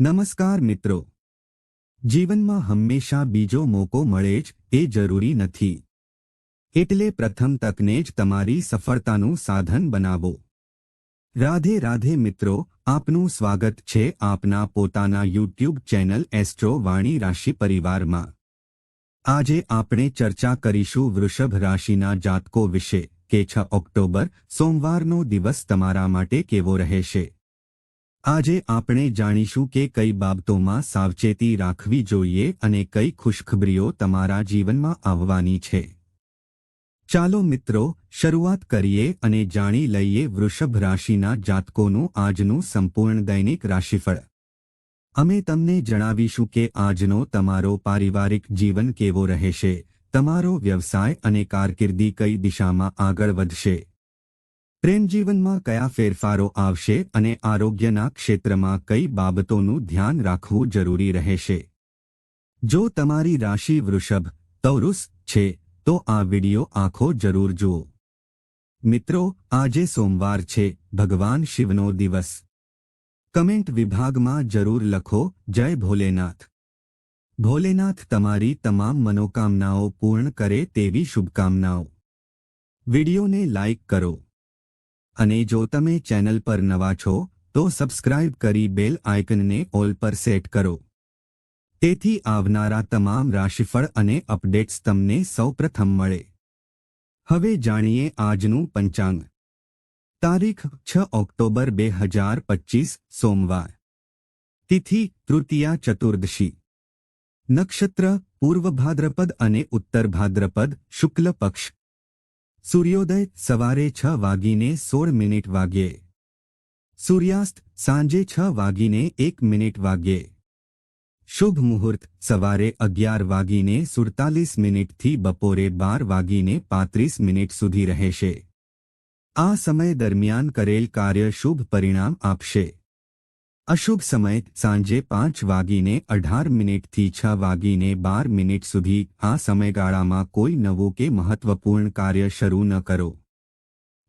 નમસ્કાર મિત્રો. જીવનમાં હંમેશા બીજો મોકો મળે જ એ જરૂરી નથી. એટલે પ્રથમ તકને જ તમારી સફળતાનું સાધન બનાવો. રાધે રાધે મિત્રો, આપનું સ્વાગત છે આપના પોતાના યુટ્યુબ ચેનલ એસ્ટ્રો વાણી રાશિ પરિવારમાં. આજે આપણે ચર્ચા કરીશું વૃષભ રાશિના જાતકો વિશે કે છ ઓક્ટોબર, સોમવારનો દિવસ તમારા માટે કેવો રહેશે? આજે આપણે જાણીશું કે કઈ બાબતોમાં સાવચેતી રાખવી જોઈએ અને કઈ ખુશખબરીઓ તમારા જીવનમાં આવવાની છે. ચાલો મિત્રો, શરૂઆત કરીએ અને જાણી લઈએ વૃષભ રાશિના જાતકોનું આજનું સંપૂર્ણ દૈનિક રાશિફળ. અમે તમને જણાવીશું કે આજનો તમારો પારિવારિક જીવન કેવો રહેશે, તમારો વ્યવસાય અને કારકિર્દી કઈ દિશામાં આગળ વધશે પ્રેમ જીવનમાં કયા ફેરફારો આવશે અને આરોગ્યના ક્ષેત્રમાં કઈ બાબતોનું ધ્યાન રાખવું જરૂરી રહેશે? જો તમારી રાશિ વૃષભ તૌરુસ છે, તો આ વિડિયો આખો જરૂર જુઓ. મિત્રો, આજે સોમવાર છે, ભગવાન શિવનો દિવસ. કમેન્ટ વિભાગમાં જરૂર લખો, જય ભોલેનાથ. ભોલેનાથ તમારી તમામ મનોકામનાઓ પૂર્ણ કરે તેવી શુભકામનાઓ. વિડિયોને લાઇક કરો. અને જો તમે ચેનલ પર નવા છો, તો સબસ્ક્રાઇબ કરી બેલ આઇકનને ઓલ પર સેટ કરો. તેથી આવનારા તમામ રાશિફળ અને અપડેટ્સ તમને સૌપ્રથમ મળે. હવે જાણીએ આજનું પંચાંગ. તારીખ છ ઓક્ટોબર બે હજાર પચીસ, સોમવાર. તિથિ તૃતીયા ચતુર્દશી. નક્ષત્ર, પૂર્વ ભાદ્રપદ અને ઉત્તર ભાદ્રપદ, શુક્લ પક્ષ. સૂર્યોદય સવારે છ વાગીને સોળ મિનિટ વાગ્યે સૂર્યાસ્ત સાંજે છ વાગીને એક મિનિટ વાગ્યે શુભ મુહૂર્ત સવારે અગિયાર વાગીને સુડતાલીસ મિનિટથી બપોરે બાર વાગીને પાંત્રીસ મિનિટ સુધી રહેશે. આ સમય દરમિયાન કરેલ કાર્ય શુભ પરિણામ આપશે. અશુભ સમય, સાંજે પાંચ વાગીને અઢાર મિનિટથી છ વાગીને બાર મિનિટ સુધી આ સમયગાળામાં કોઈ નવું કે મહત્વપૂર્ણ કાર્ય શરૂ ન કરો.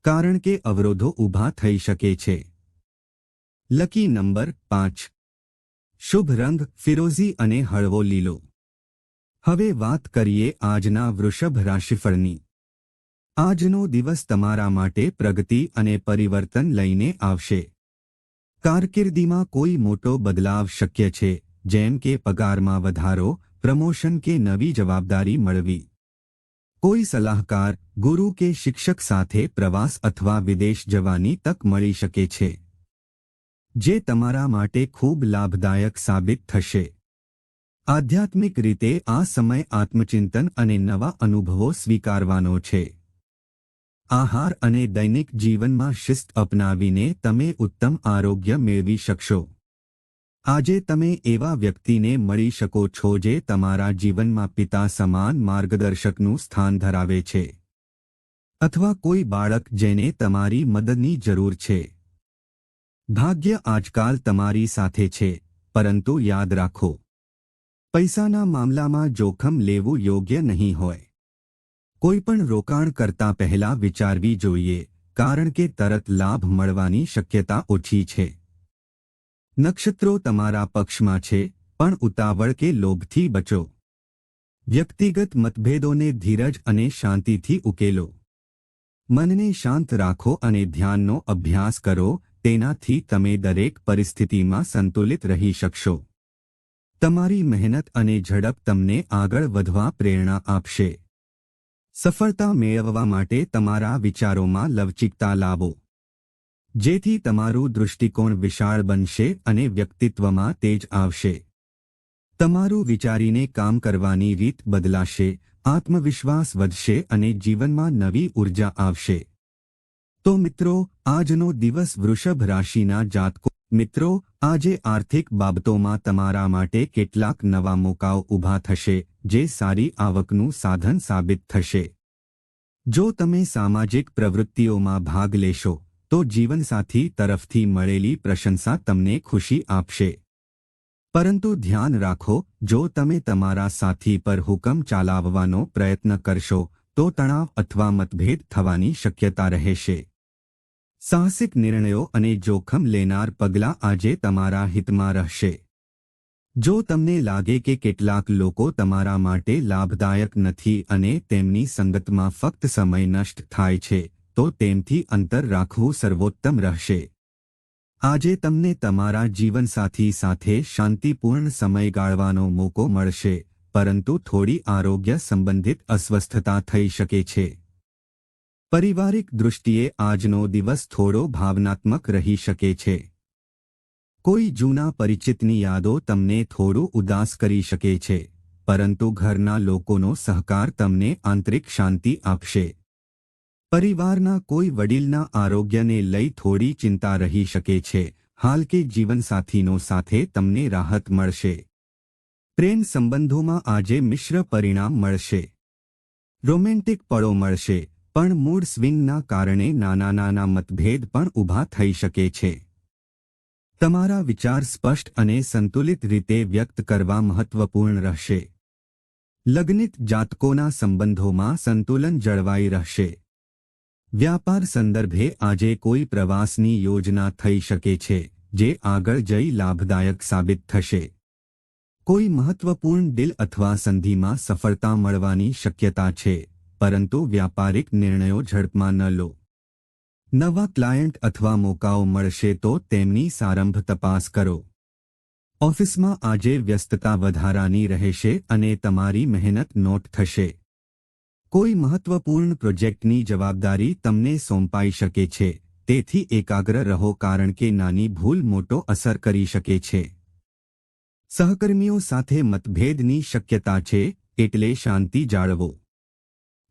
કારણ કે અવરોધો ઊભા થઈ શકે છે. લકી નંબર પાંચ. શુભ રંગ, ફિરોઝી અને હળવો લીલો. હવે વાત કરીએ આજના વૃષભ રાશિફળની. આજનો દિવસ તમારા માટે પ્રગતિ અને પરિવર્તન લઈને આવશે. કારકિર્દીમાં કોઈ મોટો બદલાવ શક્ય છે, જેમ કે પગારમાં વધારો, પ્રમોશન કે નવી જવાબદારી મળવી. કોઈ સલાહકાર, ગુરુ કે શિક્ષક સાથે પ્રવાસ અથવા વિદેશ જવાની તક મળી શકે છે, જે તમારા માટે ખૂબ લાભદાયક સાબિત થશે. આધ્યાત્મિક રીતે આ સમય આત્મચિંતન અને નવા અનુભવો સ્વીકારવાનો છે. આહાર અને દૈનિક જીવનમાં શિસ્ત અપનાવીને તમે ઉત્તમ આરોગ્ય મેળવી શકશો. આજે તમે એવા વ્યક્તિને મળી શકો છો જે તમારા જીવનમાં પિતા સમાન માર્ગદર્શકનું સ્થાન ધરાવે છે. અથવા કોઈ બાળક જેને તમારી મદદની જરૂર છે. ભાગ્ય આજકાલ તમારી સાથે છે, પરંતુ યાદ રાખો. પૈસાના મામલામાં જોખમ લેવું યોગ્ય નહીં હોય. કોઈપણ રોકાણ કરતા પહેલા વિચારવી જોઈએ, કારણ કે તરત લાભ મળવાની શક્યતા ઓછી છે. નક્ષત્રો તમારા પક્ષમાં છે, પણ ઉતાવળ કે લોભથી બચો. વ્યક્તિગત મતભેદોને ધીરજ અને શાંતિથી ઉકેલો. મનને શાંત રાખો અને ધ્યાનનો અભ્યાસ કરો, તેનાથી તમે દરેક પરિસ્થિતિમાં સંતુલિત રહી શકશો. તમારી મહેનત અને ઝડપ તમને આગળ વધવા પ્રેરણા આપશે. સફળતા મેળવવા માટે તમારા વિચારોમાં લવચિકતા લાવો. જેથી તમારું દૃષ્ટિકોણ વિશાળ બનશે અને વ્યક્તિત્વમાં તેજ આવશે. તમારું વિચારીને કામ કરવાની રીત બદલાશે, આત્મવિશ્વાસ વધશે અને જીવનમાં નવી ઊર્જા આવશે. તો મિત્રો, આજનો દિવસ વૃષભ રાશિના જાતકો મિત્રો, આજે આર્થિક બાબતોમાં તમારા માટે કેટલાક નવા મોકાઓ ઊભા થશે જે સારી આવકનું સાધન સાબિત થશે. જો તમે સામાજિક પ્રવૃત્તિઓમાં ભાગ લેશો, તો જીવનસાથી તરફથી મળેલી પ્રશંસા તમને ખુશી આપશે. પરંતુ ધ્યાન રાખો, જો તમે તમારા સાથી પર હુકમ ચાલાવવાનો પ્રયત્ન કરશો, તો તણાવ અથવા મતભેદ થવાની શક્યતા રહેશે. સાહસિક નિર્ણયો અને જોખમ લેનાર પગલાં આજે તમારા હિતમાં રહેશે. જો તમને લાગે કે કેટલાક લોકો તમારા માટે લાભદાયક નથી અને તેમની સંગતમાં ફક્ત સમય નષ્ટ થાય છે, તો તેમથી અંતર રાખવું સર્વોત્તમ રહેશે. આજે તમને તમારા જીવનસાથી સાથે શાંતિપૂર્ણ સમય ગાળવાનો મોકો મળશે, પરંતુ થોડી આરોગ્ય સંબંધિત અસ્વસ્થતા થઈ શકે છે. પારિવારિક દૃષ્ટિએ આજનો દિવસ થોડો ભાવનાત્મક રહી શકે છે. કોઈ જૂના પરિચિતની યાદો તમને થોડું ઉદાસ કરી શકે છે, પરંતુ ઘરના લોકોનો સહકાર તમને આંતરિક શાંતિ આપશે. પરિવારના કોઈ વડીલના આરોગ્યને લઈ થોડી ચિંતા રહી શકે છે, હાલ કે જીવનસાથીનો સાથે તમને રાહત મળશે. પ્રેમ સંબંધોમાં આજે મિશ્ર પરિણામ મળશે. રોમેન્ટિક પળો મળશે, પણ મૂડ સ્વિંગના કારણે નાના નાના મતભેદ પણ ઊભા થઈ શકે છે. તમારા વિચાર સ્પષ્ટ અને સંતુલિત રીતે વ્યક્ત કરવા મહત્વપૂર્ણ રહેશે. લગ્નિત જાતકોના સંબંધોમાં સંતુલન જળવાઈ રહેશે. વ્યાપાર સંદર્ભે આજે કોઈ પ્રવાસની યોજના થઈ શકે છે, જે આગળ જઈ લાભદાયક સાબિત થશે. કોઈ મહત્વપૂર્ણ ડીલ અથવા સંધિમાં સફળતા મળવાની શક્યતા છે, પરંતુ વ્યાપારિક નિર્ણયો ઝડપમાં ન લો. નવા ક્લાયન્ટ અથવા મોકાઓ મળશે તો તેમની સારંભ તપાસ કરો. ઓફિસમાં આજે વ્યસ્તતા વધારાની રહેશે અને તમારી મહેનત નોટ થશે. કોઈ મહત્વપૂર્ણ પ્રોજેક્ટની જવાબદારી તમને સોંપાઈ શકે છે, તેથી એકાગ્ર રહો કારણ કે નાની ભૂલ મોટો અસર કરી શકે છે. સહકર્મીઓ સાથે મતભેદની શક્યતા છે, એટલે શાંતિ જાળવો.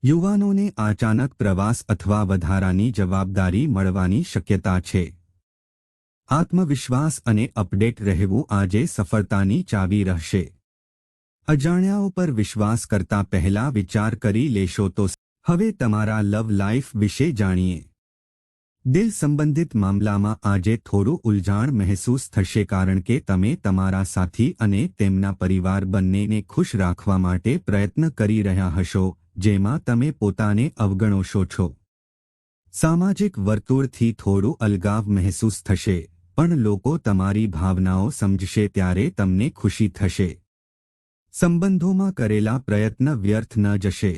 યુવાનોને અચાનક પ્રવાસ અથવા વધારાની જવાબદારી મળવાની શક્યતા છે. આત્મવિશ્વાસ અને અપડેટ રહેવું આજે સફળતાની ચાવી રહેશે. અજાણ્યાઓ પર વિશ્વાસ કરતા પહેલા વિચાર કરી લેશો તો હવે તમારા લવ લાઈફ વિશે જાણીએ. દિલ સંબંધિત મામલામાં આજે થોડું ઉલઝાણ મહેસૂસ થશે કારણ કે તમે તમારા સાથી અને તેમના પરિવાર બંનેને ખુશ રાખવા માટે પ્રયત્ન કરી રહ્યા હશો. જેમાં તમે પોતાને અવગણોશો છો. સામાજિક વર્તુળથી થોડું અલગાવ મહેસૂસ થશે, પણ લોકો તમારી ભાવનાઓ સમજશે ત્યારે તમને ખુશી થશે. સંબંધોમાં કરેલા પ્રયત્ન વ્યર્થ ન જશે.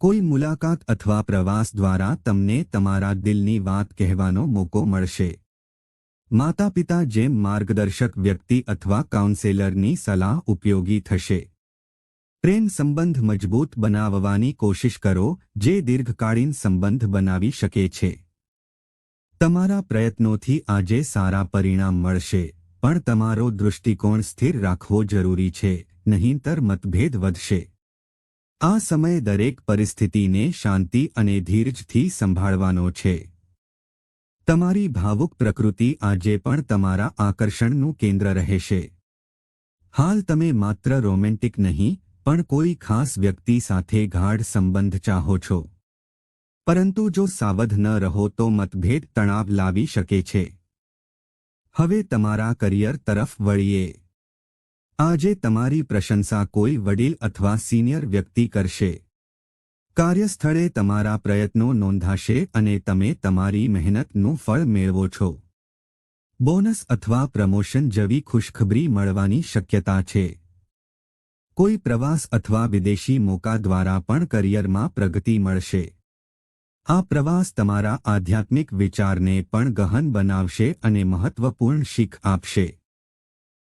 કોઈ મુલાકાત અથવા પ્રવાસ દ્વારા તમને તમારા દિલની વાત કહેવાનો મોકો મળશે. માતા પિતા જેમ માર્ગદર્શક વ્યક્તિ અથવા કાઉન્સેલરની સલાહ ઉપયોગી થશે. પ્રેમ સંબંધ મજબૂત બનાવવાની કોશિશ કરો, જે દીર્ઘકાળીન સંબંધ બનાવી શકે છે. તમારા પ્રયત્નોથી આજે સારા પરિણામ મળશે, પણ તમારો દૃષ્ટિકોણ સ્થિર રાખવો જરૂરી છે, નહીંતર મતભેદ વધશે. આ સમય દરેક પરિસ્થિતિને શાંતિ અને ધીરજથી સંભાળવાનો છે. તમારી ભાવુક પ્રકૃતિ આજે પણ તમારા આકર્ષણનું કેન્દ્ર રહેશે. હાલ તમે માત્ર રોમેન્ટિક નહીં પણ કોઈ ખાસ વ્યક્તિ સાથે ગાઢ સંબંધ ચાહો છો. પરંતુ જો સાવધ ન રહો તો મતભેદ તણાવ લાવી શકે છે. હવે તમારા કરિયર તરફ વળીએ. આજે તમારી પ્રશંસા કોઈ વડીલ અથવા સિનિયર વ્યક્તિ કરશે. કાર્યસ્થળે તમારા પ્રયત્નો નોંધાશે અને તમે તમારી મહેનતનું ફળ મેળવો છો. બોનસ અથવા પ્રમોશન જેવી ખુશખબરી મળવાની શક્યતા છે. કોઈ પ્રવાસ અથવા વિદેશી મોકા દ્વારા પણ કરિયરમાં પ્રગતિ મળશે. આ પ્રવાસ તમારા આધ્યાત્મિક વિચારને પણ ગહન બનાવશે અને મહત્વપૂર્ણ શીખ આપશે.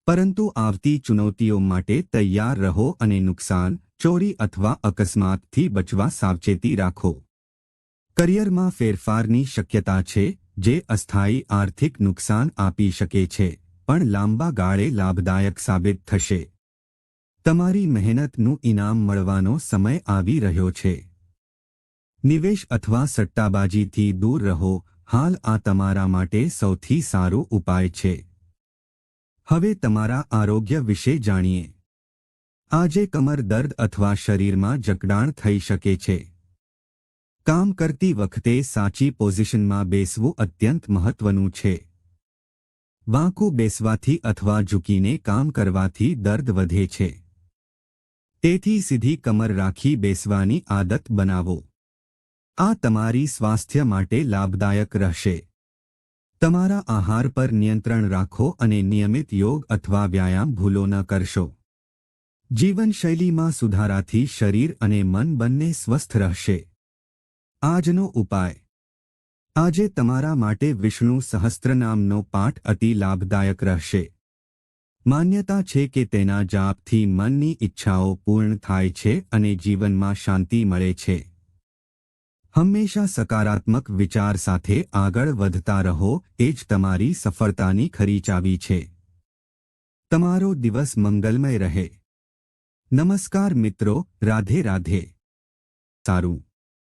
પરંતુ આવતી ચુનૌતીઓ માટે તૈયાર રહો અને નુકસાન, ચોરી અથવા અકસ્માતથી બચવા સાવચેતી રાખો. કરિયરમાં ફેરફારની શક્યતા છે, જે અસ્થાયી આર્થિક નુકસાન આપી શકે છે, પણ લાંબા ગાળે લાભદાયક સાબિત થશે. તમારી મહેનતનું ઇનામ મળવાનો સમય આવી રહ્યો છે. નિવેશ અથવા સટ્ટાબાજીથી દૂર રહો, હાલ આ તમારા માટે સૌથી સારો ઉપાય છે. હવે તમારા આરોગ્ય વિશે જાણીએ. આજે કમર દર્દ અથવા શરીરમાં જકડાણ થઈ શકે છે. કામ કરતી વખતે સાચી પોઝિશનમાં બેસવું અત્યંત મહત્વનું છે. વાંકું બેસવાથી અથવા ઝૂકીને કામ કરવાથી દર્દ વધે છે. તેથી સીધી કમર રાખી બેસવાની આદત બનાવો. આ તમારી સ્વાસ્થ્ય માટે લાભદાયક રહેશે. તમારા આહાર પર નિયંત્રણ રાખો અને નિયમિત યોગ અથવા વ્યાયામ ભૂલો ન કરશો. જીવનશૈલીમાં સુધારાથી શરીર અને મન બંને સ્વસ્થ રહેશે. આજનો ઉપાય. આજે તમારા માટે વિષ્ણુ સહસ્ત્રનામનો પાઠ અતિ લાભદાયક રહેશે. માન્યતા છે કે તેના જાપથી મનની ઈચ્છાઓ પૂર્ણ થાય છે અને જીવનમાં શાંતિ મળે છે. હંમેશા સકારાત્મક વિચાર સાથે આગળ વધતા રહો, એ જ તમારી સફળતાની ખરી ચાવી છે. તમારો દિવસ મંગલમય રહે. નમસ્કાર મિત્રો, રાધે રાધે. સારું.